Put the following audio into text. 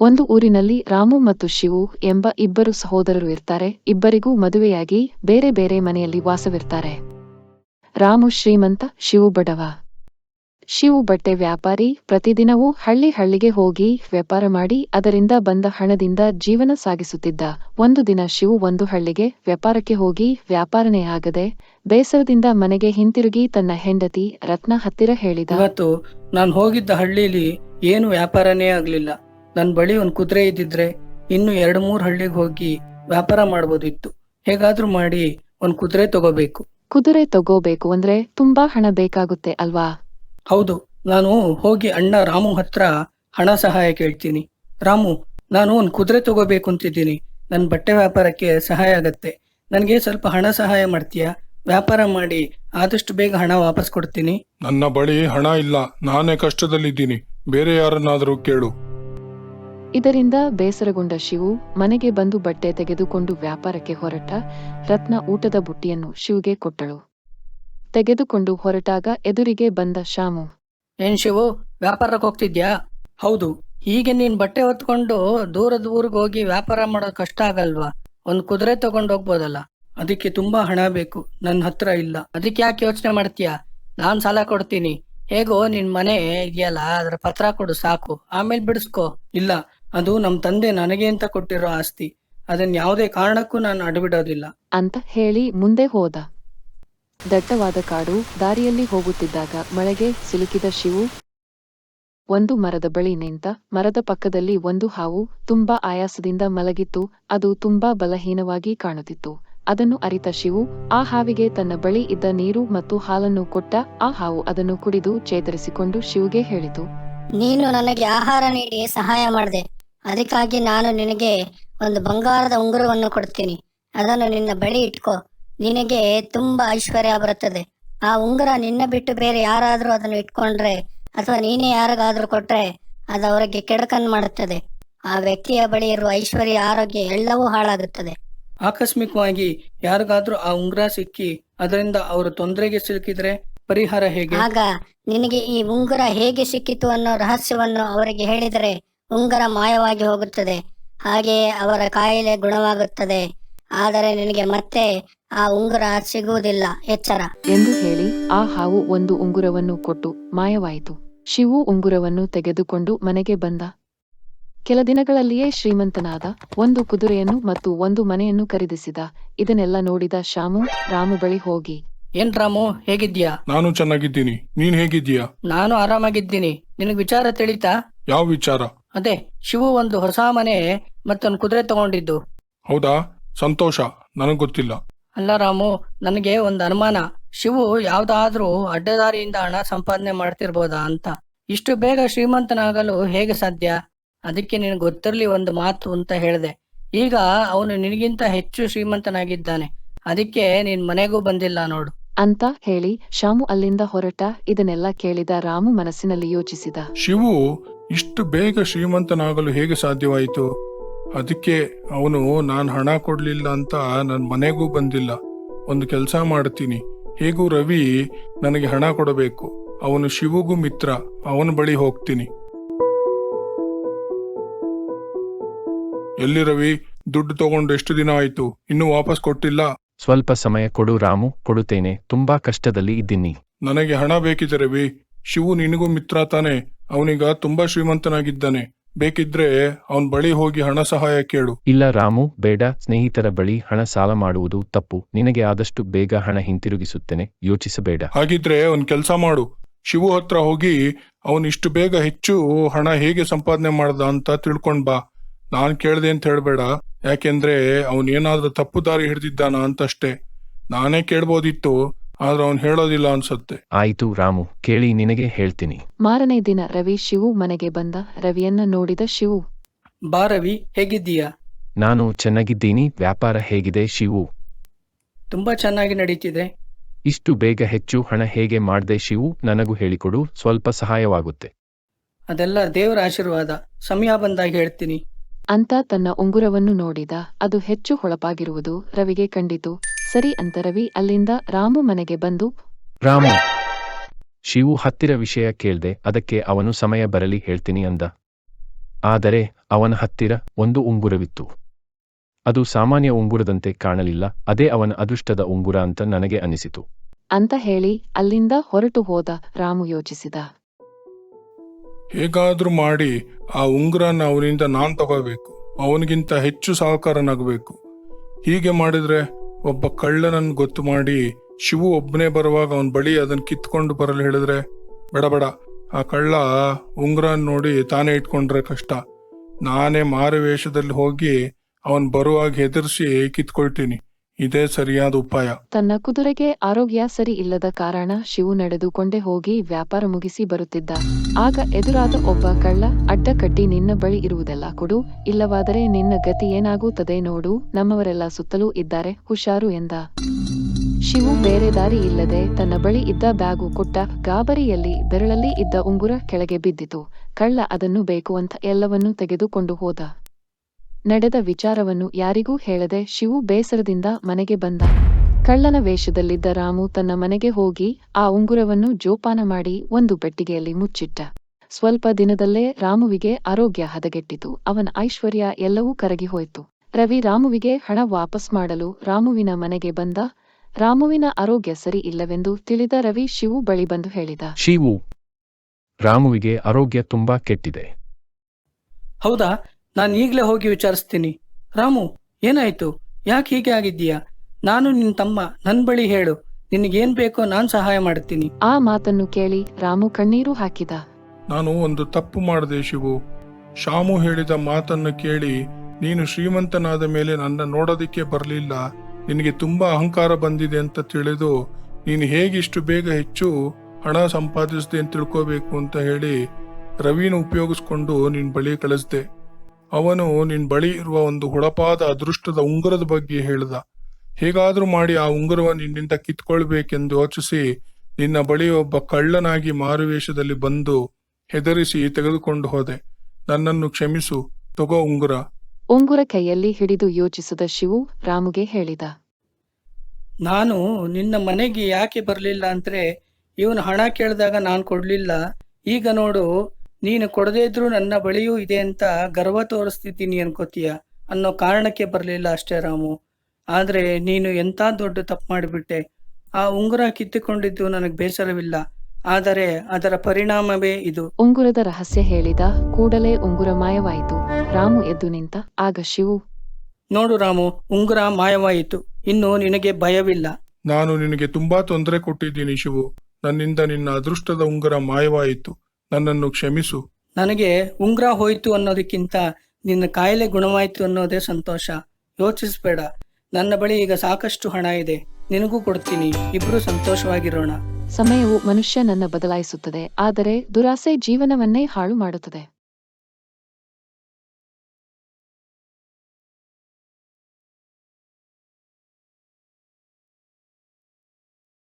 ಒಂದು ಊರಿನಲ್ಲಿ ರಾಮು ಮತ್ತು ಶಿವು ಎಂಬ ಇಬ್ಬರು ಸಹೋದರರು ಇರ್ತಾರೆ. ಇಬ್ಬರಿಗೂ ಮದುವೆಯಾಗಿ ಬೇರೆ ಬೇರೆ ಮನೆಯಲ್ಲಿ ವಾಸವಿರ್ತಾರೆ. ರಾಮು ಶ್ರೀಮಂತ, ಶಿವು ಬಡವ. ಶಿವು ಬಟ್ಟೆ ವ್ಯಾಪಾರಿ. ಪ್ರತಿದಿನವೂ ಹಳ್ಳಿ ಹಳ್ಳಿಗೆ ಹೋಗಿ ವ್ಯಾಪಾರ ಮಾಡಿ ಅದರಿಂದ ಬಂದ ಹಣದಿಂದ ಜೀವನ ಸಾಗಿಸುತ್ತಿದ್ದ. ಒಂದು ದಿನ ಶಿವು ಒಂದು ಹಳ್ಳಿಗೆ ವ್ಯಾಪಾರಕ್ಕೆ ಹೋಗಿ ವ್ಯಾಪಾರನೇ ಆಗದೆ ಬೇಸರದಿಂದ ಮನೆಗೆ ಹಿಂತಿರುಗಿ ತನ್ನ ಹೆಂಡತಿ ರತ್ನ ಹತ್ತಿರ ಹೇಳಿದ. ಇವತ್ತು ನಾನು ಹೋಗಿದ್ದ ಹಳ್ಳಿಲಿ ಏನು ವ್ಯಾಪಾರನೇ ಆಗ್ಲಿಲ್ಲ. ನನ್ನ ಬಳಿ ಒಂದು ಕುದುರೆ ಇದ್ದಿದ್ರೆ ಇನ್ನು ಎರಡು ಮೂರು ಹಳ್ಳಿಗೆ ಹೋಗಿ ವ್ಯಾಪಾರ ಮಾಡ್ಬೋದಿತ್ತು. ಹೇಗಾದ್ರೂ ಮಾಡಿ ಒಂದು ಕುದುರೆ ತಗೋಬೇಕು. ಕುದುರೆ ತಗೋಬೇಕು ಅಂದ್ರೆ ತುಂಬಾ ಹಣ ಬೇಕಾಗುತ್ತೆ ಅಲ್ವಾ? ಹೌದು ನಾನು ಹೋಗಿ ಅಣ್ಣ ರಾಮು ಹತ್ರ ಹಣ ಸಹಾಯ ಕೇಳ್ತೀನಿ. ರಾಮು ನಾನು ಒಂದು ಕುದುರೆ ತಗೋಬೇಕು ಅಂತಿದ್ದೀನಿ. ನನ್ನ ಬಟ್ಟೆ ವ್ಯಾಪಾರಕ್ಕೆ ಸಹಾಯ ಆಗತ್ತೆ. ನನಗೆ ಸ್ವಲ್ಪ ಹಣ ಸಹಾಯ ಮಾಡ್ತೀಯಾ? ವ್ಯಾಪಾರ ಮಾಡಿ ಆದಷ್ಟು ಬೇಗ ಹಣ ವಾಪಸ್ ಕೊಡ್ತೀನಿ. ನನ್ನ ಬಳಿ ಹಣ ಇಲ್ಲ ನಾನೇ ಕಷ್ಟದಲ್ಲಿದ್ದೀನಿ. ಬೇರೆ ಯಾರನ್ನಾದರೂ ಕೇಳು. ಇದರಿಂದ ಬೇಸರಗೊಂಡ ಶಿವು ಮನೆಗೆ ಬಂದು ಬಟ್ಟೆ ತೆಗೆದುಕೊಂಡು ವ್ಯಾಪಾರಕ್ಕೆ ಹೊರಟ ರತ್ನ ಊಟದ ಬುಟ್ಟಿಯನ್ನು ಶಿವಗೆ ಕೊಟ್ಟಳು. ತೆಗೆದುಕೊಂಡು ಹೊರಟಾಗ ಎದುರಿಗೆ ಬಂದ ಶಾಮು, ಏನ್ ಶಿವು, ವ್ಯಾಪಾರಕ್ಕೆ ಹೋಗ್ತಿದ್ಯಾ? ಹೌದು, ಹೀಗೆ ನೀನ್ ಬಟ್ಟೆ ಹೊತ್ಕೊಂಡು ದೂರದ ಊರಿಗೆ ಹೋಗಿ ವ್ಯಾಪಾರ ಮಾಡೋದು ಕಷ್ಟ ಆಗಲ್ವಾ? ಒಂದು ಕುದುರೆ ತಗೊಂಡು ಹೋಗ್ಬೋದಲ್ಲ? ಅದಕ್ಕೆ ತುಂಬಾ ಹಣ ಬೇಕು ನನ್ನ ಹತ್ರ ಇಲ್ಲ. ಅದಕ್ಕೆ ಯಾಕೆ ಯೋಚನೆ ಮಾಡ್ತೀಯಾ? ನಾನ್ ಸಾಲ ಕೊಡ್ತೀನಿ. ಹೇಗೋ ನಿನ್ ಮನೆ ಇದೆಯಲ್ಲ, ಅದ್ರ ಪತ್ರ ಕೊಡು ಸಾಕು. ಆಮೇಲೆ ಬಿಡಿಸ್ಕೋ. ಇಲ್ಲ ಅದು ನಮ್ ತಂದೆ ನನಗೆ ಅಂತ ಕೊಟ್ಟಿರೋ ಆಸ್ತಿ. ಅದನ್ನ ಯಾವುದೇ ಕಾರಣಕ್ಕೂ ನಾನು ಅಡಬಿಡೋದಿಲ್ಲ. ಅಂತ ಹೇಳಿ ಮುಂದೆ ಹೋದ. ದಟ್ಟವಾದ ಕಾಡು ದಾರಿಯಲ್ಲಿ ಹೋಗುತ್ತಿದ್ದಾಗ ಮಳೆಗೆ ಸಿಲುಕಿದ ಶಿವು ಒಂದು ಮರದ ಬಳಿ ನಿಂತ ಮರದ ಪಕ್ಕದಲ್ಲಿ ಒಂದು ಹಾವು ತುಂಬಾ ಆಯಾಸದಿಂದ ಮಲಗಿತ್ತು. ಅದು ತುಂಬಾ ಬಲಹೀನವಾಗಿ ಕಾಣುತ್ತಿತ್ತು. ಅದನ್ನು ಅರಿತ ಶಿವು ಆ ಹಾವಿಗೆ ತನ್ನ ಬಳಿ ಇದ್ದ ನೀರು ಮತ್ತು ಹಾಲನ್ನು ಕೊಟ್ಟ ಆ ಹಾವು ಅದನ್ನು ಕುಡಿದು ಚೇತರಿಸಿಕೊಂಡು ಶಿವುಗೆ ಹೇಳಿತು. ನೀನು ನನಗೆ ಆಹಾರ ನೀಡಿ ಸಹಾಯ ಮಾಡಿದೆ. ಅದಕ್ಕಾಗಿ ನಾನು ನಿನಗೆ ಒಂದು ಬಂಗಾರದ ಉಂಗುರವನ್ನು ಕೊಡ್ತೀನಿ. ಅದನ್ನು ನಿನ್ನ ಬಳಿ ಇಟ್ಕೋ. ನಿನಗೆ ತುಂಬಾ ಐಶ್ವರ್ಯ ಬರುತ್ತದೆ. ಆ ಉಂಗುರ ನಿನ್ನ ಬಿಟ್ಟು ಬೇರೆ ಯಾರಾದ್ರೂ ಅದನ್ನು ಇಟ್ಕೊಂಡ್ರೆ ಅಥವಾ ನೀನೇ ಯಾರಿಗಾದ್ರೂ ಕೊಟ್ರೆ ಅದು ಅವರಿಗೆ ಕೆಡಕನ್ ಮಾಡುತ್ತದೆ. ಆ ವ್ಯಕ್ತಿಯ ಬಳಿ ಇರುವ ಐಶ್ವರ್ಯ ಆರೋಗ್ಯ ಎಲ್ಲವೂ ಹಾಳಾಗುತ್ತದೆ. ಆಕಸ್ಮಿಕವಾಗಿ ಯಾರಿಗಾದ್ರೂ ಆ ಉಂಗುರ ಸಿಕ್ಕಿ ಅದರಿಂದ ಅವರು ತೊಂದರೆಗೆ ಸಿಲುಕಿದ್ರೆ ಪರಿಹಾರ ಹೇಗೆ? ಆಗ ನಿನಗೆ ಈ ಉಂಗುರ ಹೇಗೆ ಸಿಕ್ಕಿತು ಅನ್ನೋ ರಹಸ್ಯವನ್ನು ಅವರಿಗೆ ಹೇಳಿದರೆ ಉಂಗುರ ಮಾಯವಾಗಿ ಹೋಗುತ್ತದೆ. ಹಾಗೆಯೇ ಅವರ ಕಾಯಿಲೆ ಗುಣವಾಗುತ್ತದೆ. ಆದರೆ ನಿನಗೆ ಮತ್ತೆ ಆ ಉಂಗುರ ಸಿಗುವುದಿಲ್ಲ. ಎಚ್ಚರ. ಎಂದು ಹೇಳಿ ಆ ಹಾವು ಒಂದು ಉಂಗುರವನ್ನು ಕೊಟ್ಟು ಮಾಯವಾಯಿತು. ಶಿವು ಉಂಗುರವನ್ನು ತೆಗೆದುಕೊಂಡು ಮನೆಗೆ ಬಂದ. ಕೆಲ ದಿನಗಳಲ್ಲಿಯೇ ಶ್ರೀಮಂತನಾದ ಒಂದು ಕುದುರೆಯನ್ನು ಮತ್ತು ಒಂದು ಮನೆಯನ್ನು ಖರೀದಿಸಿದ. ಇದನ್ನೆಲ್ಲ ನೋಡಿದ ಶಾಮು ರಾಮು ಬಳಿ ಹೋಗಿ ಏನ್ ರಾಮು ಹೇಗಿದ್ಯಾ ನಾನು ಚೆನ್ನಾಗಿದ್ದೀನಿ. ನೀನ್ ಹೇಗಿದ್ದೀಯಾ? ನಾನು ಆರಾಮಾಗಿದ್ದೀನಿ. ನಿನಗ್ ವಿಚಾರ ತಿಳಿತಾ? ಯಾವ ವಿಚಾರ? ಅದೇ ಶಿವು ಒಂದು ಹೊಸ ಮನೆ ಮತ್ತೊಂದು ಕುದುರೆ ತಗೊಂಡಿದ್ದು. ಹೌದಾ? ಸಂತೋಷ. ನನಗೆ ಗೊತ್ತಿಲ್ಲ. ಅಲ್ಲ ರಾಮು ನನಗೆ ಒಂದು ಅನುಮಾನ. ಶಿವು ಯಾವ್ದಾದ್ರೂ ಅಡ್ಡದಾರಿಯಿಂದ ಹಣ ಸಂಪಾದನೆ ಮಾಡ್ತಿರ್ಬೋದಾ ಅಂತ. ಇಷ್ಟು ಬೇಗ ಶ್ರೀಮಂತನಾಗಲು ಹೇಗೆ ಸಾಧ್ಯ? ಅದಕ್ಕೆ ನಿನಗೆ ಗೊತ್ತಿರ್ಲಿ ಒಂದು ಮಾತು ಅಂತ ಹೇಳಿದೆ. ಈಗ ಅವನು ನಿನಗಿಂತ ಹೆಚ್ಚು ಶ್ರೀಮಂತನಾಗಿದ್ದಾನೆ. ಅದಕ್ಕೆ ನಿನ್ ಮನೆಗೂ ಬಂದಿಲ್ಲ ನೋಡು. ಅಂತ ಹೇಳಿ ಶಾಮು ಅಲ್ಲಿಂದ ಹೊರಟ ಇದನ್ನೆಲ್ಲ ಕೇಳಿದ ರಾಮು ಮನಸ್ಸಿನಲ್ಲಿ ಯೋಚಿಸಿದ. ಶಿವು ಇಷ್ಟು ಬೇಗ ಶ್ರೀಮಂತನಾಗಲು ಹೇಗೆ ಸಾಧ್ಯವಾಯಿತು? ಅದಕ್ಕೆ ಅವನು ನಾನು ಹಣ ಕೊಡಲಿಲ್ಲ ಅಂತ ನನ್ನ ಮನೆಗೂ ಬಂದಿಲ್ಲ. ಒಂದು ಕೆಲಸ ಮಾಡ್ತೀನಿ. ಹೇಗೂ ರವಿ ನನಗೆ ಹಣ ಕೊಡಬೇಕು? ಅವನು ಶಿವಗೂ ಮಿತ್ರ. ಅವನ ಬಳಿ ಹೋಗ್ತೀನಿ. ಎಲ್ಲಿ ರವಿ? ದುಡ್ಡು ತಗೊಂಡು ಎಷ್ಟು ದಿನ ಆಯ್ತು? ಇನ್ನೂ ವಾಪಸ್ ಕೊಟ್ಟಿಲ್ಲ? ಸ್ವಲ್ಪ ಸಮಯ ಕೊಡು ರಾಮು. ಕೊಡುತ್ತೇನೆ. ತುಂಬಾ ಕಷ್ಟದಲ್ಲಿ ಇದ್ದೀನಿ. ನನಗೆ ಹಣ ಬೇಕಿದೆ ರವಿ. ಶಿವು ನಿನಗೂ ಮಿತ್ರ ತಾನೆ. ಅವನೀಗ ತುಂಬಾ ಶ್ರೀಮಂತನಾಗಿದ್ದಾನೆ. ಬೇಕಿದ್ರೆ ಅವನ್ ಬಳಿ ಹೋಗಿ ಹಣ ಸಹಾಯ ಕೇಳು. ಇಲ್ಲ ರಾಮು ಬೇಡ. ಸ್ನೇಹಿತರ ಬಳಿ ಹಣ ಸಾಲ ಮಾಡುವುದು ತಪ್ಪು. ನಿನಗೆ ಆದಷ್ಟು ಬೇಗ ಹಣ ಹಿಂತಿರುಗಿಸುತ್ತೇನೆ. ಯೋಚಿಸಬೇಡ. ಹಾಗಿದ್ರೆ ಒಂದ್ ಕೆಲಸ ಮಾಡು. ಶಿವು ಹತ್ರ ಹೋಗಿ ಅವನ್ ಇಷ್ಟು ಬೇಗ ಹೆಚ್ಚು ಹಣ ಹೇಗೆ ಸಂಪಾದನೆ ಮಾಡ್ದ ಅಂತ ತಿಳ್ಕೊಂಡ್ ಬಾ. ನಾನ್ ಕೇಳ್ದೆ ಅಂತ ಹೇಳ್ಬೇಡ. ಯಾಕೆಂದ್ರೆ ಅವನ್ ಏನಾದ್ರೂ ತಪ್ಪು ದಾರಿ ಹಿಡ್ದಿದ್ದಾನ ಅಂತಷ್ಟೇ. ನಾನೇ ಕೇಳ್ಬೋದಿತ್ತು. ಆದ್ರೆ ಅವನ್ ಹೇಳೋದಿಲ್ಲ ಅನ್ಸುತ್ತೆ. ಆಯ್ತು ರಾಮು ಕೇಳಿ ನಿನಗೆ ಹೇಳ್ತೀನಿ. ಮಾರನೇ ದಿನ ರವಿ ಶಿವು ಮನೆಗೆ ಬಂದ ರವಿಯನ್ನ ನೋಡಿದ ಶಿವು. ಬಾ ರವಿ ಹೇಗಿದ್ದೀಯಾ? ನಾನು ಚೆನ್ನಾಗಿದ್ದೀನಿ ವ್ಯಾಪಾರ ಹೇಗಿದೆ ಶಿವು? ತುಂಬಾ ಚೆನ್ನಾಗಿ ನಡೀತಿದೆ. ಇಷ್ಟು ಬೇಗ ಹೆಚ್ಚು ಹಣ ಹೇಗೆ ಮಾಡ್ದೆ ಶಿವು? ನನಗೂ ಹೇಳಿಕೊಡು ಸ್ವಲ್ಪ ಸಹಾಯವಾಗುತ್ತೆ. ಅದೆಲ್ಲ ದೇವರ ಆಶೀರ್ವಾದ. ಸಮಯ ಬಂದಾಗ ಹೇಳ್ತೀನಿ. ಅಂತ ತನ್ನ ಉಂಗುರವನ್ನು ನೋಡಿದ ಅದು ಹೆಚ್ಚು ಹೊಳಪಾಗಿರುವುದು ರವಿಗೆ ಕಂಡಿತು. ಸರಿ ಅಂತ ರವಿ ಅಲ್ಲಿಂದ ರಾಮು ಮನೆಗೆ ಬಂದು ರಾಮು ಶಿವು ಹತ್ತಿರ ವಿಷಯ ಕೇಳ್ದೆ ಅದಕ್ಕೆ ಅವನು ಸಮಯ ಬರಲಿ ಹೇಳ್ತೀನಿ ಅಂದ. ಆದರೆ ಅವನ ಹತ್ತಿರ ಒಂದು ಉಂಗುರವಿತ್ತು. ಅದು ಸಾಮಾನ್ಯ ಉಂಗುರದಂತೆ ಕಾಣಲಿಲ್ಲ ಅದೇ ಅವನ ಅದೃಷ್ಟದ ಉಂಗುರ ಅಂತ ನನಗೆ ಅನಿಸಿತು. ಅಂತ ಹೇಳಿ ಅಲ್ಲಿಂದ ಹೊರಟು ಹೋದ ರಾಮು ಯೋಚಿಸಿದ. ಹೇಗಾದ್ರೂ ಮಾಡಿ ಆ ಉಂಗುರನ ಅವನಿಂದ ನಾನು ತಗೋಬೇಕು. ಅವನಿಗಿಂತ ಹೆಚ್ಚು ಸಹಕಾರನಾಗಬೇಕು. ಹೀಗೆ ಮಾಡಿದ್ರೆ ಒಬ್ಬ ಕಳ್ಳನನ್ನು ಗೊತ್ತು ಮಾಡಿ ಶಿವು ಒಬ್ಬನೇ ಬರುವಾಗ ಅವನ ಬಳಿ ಅದನ್ನ ಕಿತ್ಕೊಂಡು ಬರಲು ಹೇಳಿದ್ರೆ, ಬೇಡ ಆ ಕಳ್ಳ ಉಂಗುರನ್ ನೋಡಿ ತಾನೇ ಇಟ್ಕೊಂಡ್ರೆ ಕಷ್ಟ. ನಾನೇ ಮಾರು ವೇಷದಲ್ಲಿ ಹೋಗಿ ಅವನ್ ಬರುವಾಗ ಹೆದರ್ಸಿ ಕಿತ್ಕೊಳ್ತೀನಿ. ಇದೇ ಸರಿಯಾದ ಉಪಾಯ. ತನ್ನ ಕುದುರೆಗೆ ಆರೋಗ್ಯ ಸರಿ ಇಲ್ಲದ ಕಾರಣ ಶಿವು ನಡೆದುಕೊಂಡೇ ಹೋಗಿ ವ್ಯಾಪಾರ ಮುಗಿಸಿ ಬರುತ್ತಿದ್ದ. ಆಗ ಎದುರಾದ ಒಬ್ಬ ಕಳ್ಳ, ಅಡ್ಡ ಕಟ್ಟಿ ನಿನ್ನ ಬಳಿ ಇರುವುದೆಲ್ಲ ಕೊಡು, ಇಲ್ಲವಾದರೆ ನಿನ್ನ ಗತಿ ಏನಾಗುತ್ತದೆ ನೋಡು, ನಮ್ಮವರೆಲ್ಲ ಸುತ್ತಲೂ ಇದ್ದಾರೆ, ಹುಷಾರು ಎಂದ. ಶಿವು ಬೇರೆ ದಾರಿ ಇಲ್ಲದೆ ತನ್ನ ಬಳಿ ಇದ್ದ ಬ್ಯಾಗು ಕೊಟ್ಟ ಗಾಬರಿಯಲ್ಲಿ ಬೆರಳಲ್ಲಿ ಇದ್ದ ಉಂಗುರ ಕೆಳಗೆ ಬಿದ್ದಿತು. ಕಳ್ಳ ಅದನ್ನು ಬೇಕು ಅಂತ ಎಲ್ಲವನ್ನೂ ತೆಗೆದುಕೊಂಡು ಹೋದ. ನಡೆದ ವಿಚಾರವನ್ನು ಯಾರಿಗೂ ಹೇಳದೆ ಶಿವು ಬೇಸರದಿಂದ ಮನೆಗೆ ಬಂದ. ಕಳ್ಳನ ವೇಷದಲ್ಲಿದ್ದ ರಾಮು ತನ್ನ ಮನೆಗೆ ಹೋಗಿ ಆ ಉಂಗುರವನ್ನು ಜೋಪಾನ ಮಾಡಿ ಒಂದು ಪೆಟ್ಟಿಗೆಯಲ್ಲಿ ಮುಚ್ಚಿಟ್ಟ. ಸ್ವಲ್ಪ ದಿನದಲ್ಲೇ ರಾಮುವಿಗೆ ಆರೋಗ್ಯ ಹದಗೆಟ್ಟಿತು. ಅವನ ಐಶ್ವರ್ಯ ಎಲ್ಲವೂ ಕರಗಿ ಹೋಯಿತು. ರವಿ ರಾಮುವಿಗೆ ಹಣ ವಾಪಸ್ ಮಾಡಲು ರಾಮುವಿನ ಮನೆಗೆ ಬಂದ. ರಾಮುವಿನ ಆರೋಗ್ಯ ಸರಿ ಇಲ್ಲವೆಂದು ತಿಳಿದ ರವಿ ಶಿವು ಬಳಿ ಬಂದು ಹೇಳಿದ. ಶಿವು ರಾಮುವಿಗೆ ಆರೋಗ್ಯ ತುಂಬಾ ಕೆಟ್ಟಿದೆ. ಹೌದಾ? ನಾನು ಈಗಲೇ ಹೋಗಿ ವಿಚಾರಿಸ್ತೀನಿ. ರಾಮು ಏನಾಯ್ತು? ಯಾಕೆ ಹೀಗೆ ಆಗಿದ್ದೀಯಾ? ನಾನು ನಿನ್ನ ತಮ್ಮ ನನ್ ಬಳಿ ಹೇಳು. ನಿನಗೇನ್ ಬೇಕೋ ನಾನ್ ಸಹಾಯ ಮಾಡ್ತೀನಿ. ಆ ಮಾತನ್ನು ಕೇಳಿ ರಾಮು ಕಣ್ಣೀರು ಹಾಕಿದ. ನಾನು ಒಂದು ತಪ್ಪು ಮಾಡಿದೆ ಶಿವು. ಶಾಮು ಹೇಳಿದ ಮಾತನ್ನು ಕೇಳಿ ನೀನು ಶ್ರೀಮಂತನಾದ ಮೇಲೆ ನನ್ನ ನೋಡೋದಿಕ್ಕೆ ಬರಲಿಲ್ಲ. ನಿನಗೆ ತುಂಬಾ ಅಹಂಕಾರ ಬಂದಿದೆ ಅಂತ ತಿಳಿದು ನೀನು ಹೇಗಿಷ್ಟು ಬೇಗ ಹೆಚ್ಚು ಹಣ ಸಂಪಾದಿಸಿದೆ ಅಂತ ತಿಳ್ಕೋಬೇಕು ಅಂತ ಹೇಳಿ ರವಿನ ಉಪಯೋಗಿಸ್ಕೊಂಡು ನಿನ್ನ ಬಳಿ ಕಳಿಸ್ದೆ. ಅವನು ನಿನ್ ಬಳಿ ಇರುವ ಒಂದು ಹುಳಪಾದ ಅದೃಷ್ಟದ ಉಂಗುರದ ಬಗ್ಗೆ ಹೇಳಿದ. ಹೇಗಾದ್ರೂ ಮಾಡಿ ಆ ಉಂಗುರವನ್ನು ನಿನ್ನಿಂದ ಕಿತ್ಕೊಳ್ಬೇಕೆಂದು ಯೋಚಿಸಿ ನಿನ್ನ ಬಳಿ ಒಬ್ಬ ಕಳ್ಳನಾಗಿ ಮಾರುವೇಷದಲ್ಲಿ ಬಂದು ಹೆದರಿಸಿ ತೆಗೆದುಕೊಂಡು ಹೋದೆ. ನನ್ನನ್ನು ಕ್ಷಮಿಸು ತಗೋ ಉಂಗುರ. ಉಂಗುರ ಕೈಯಲ್ಲಿ ಹಿಡಿದು ಯೋಚಿಸಿದ ಶಿವು ರಾಮುಗೆ ಹೇಳಿದ. ನಾನು ನಿನ್ನ ಮನೆಗೆ ಯಾಕೆ ಬರಲಿಲ್ಲ ಅಂದ್ರೆ ಇವನು ಹಣ ಕೇಳಿದಾಗ ನಾನು ಕೊಡ್ಲಿಲ್ಲ. ಈಗ ನೋಡು ನೀನು ಕೊಡದೇ ಇದ್ರೂ ನನ್ನ ಬಳಿಯೂ ಇದೆ ಅಂತ ಗರ್ವ ತೋರಿಸ್ತಿದ್ದೀನಿ ಅನ್ಕೋತೀಯ? ಅನ್ನೋ ಕಾರಣಕ್ಕೆ ಬರಲಿಲ್ಲ ಅಷ್ಟೇ ರಾಮು. ಆದ್ರೆ ನೀನು ಎಂಥ ದೊಡ್ಡ ತಪ್ಪು ಮಾಡಿಬಿಟ್ಟೆ? ಆ ಉಂಗುರ ಕಿತ್ತುಕೊಂಡಿದ್ದು ನನಗೆ ಬೇಸರವಿಲ್ಲ. ಆದರೆ ಅದರ ಪರಿಣಾಮವೇ ಇದು. ಉಂಗುರದ ರಹಸ್ಯ ಹೇಳಿದ ಕೂಡಲೇ ಉಂಗುರ ಮಾಯವಾಯಿತು. ರಾಮು ಎದ್ದು ನಿಂತ ಆಗ ಶಿವು. ನೋಡು ರಾಮು ಉಂಗುರ ಮಾಯವಾಯಿತು. ಇನ್ನು ನಿನಗೆ ಭಯವಿಲ್ಲ. ನಾನು ನಿನಗೆ ತುಂಬಾ ತೊಂದರೆ ಕೊಟ್ಟಿದ್ದೀನಿ ಶಿವು. ನನ್ನಿಂದ ನಿನ್ನ ಅದೃಷ್ಟದ ಉಂಗುರ ಮಾಯವಾಯಿತು. ನನ್ನನ್ನು ಕ್ಷಮಿಸು. ನನಗೆ ಉಂಗ್ರ ಹೋಯ್ತು ಅನ್ನೋದಕ್ಕಿಂತ ನಿನ್ನ ಕಾಯಿಲೆ ಗುಣವಾಯ್ತು ಅನ್ನೋದೇ ಸಂತೋಷ. ಯೋಚಿಸಬೇಡ. ನನ್ನ ಬಳಿ ಈಗ ಸಾಕಷ್ಟು ಹಣ ಇದೆ. ನಿನಗೂ ಕೊಡ್ತೀನಿ. ಇಬ್ರು ಸಂತೋಷವಾಗಿರೋಣ. ಸಮಯವು ಮನುಷ್ಯನನ್ನ ಬದಲಾಯಿಸುತ್ತದೆ. ಆದರೆ ದುರಾಸೆ ಜೀವನವನ್ನೇ ಹಾಳು ಮಾಡುತ್ತದೆ.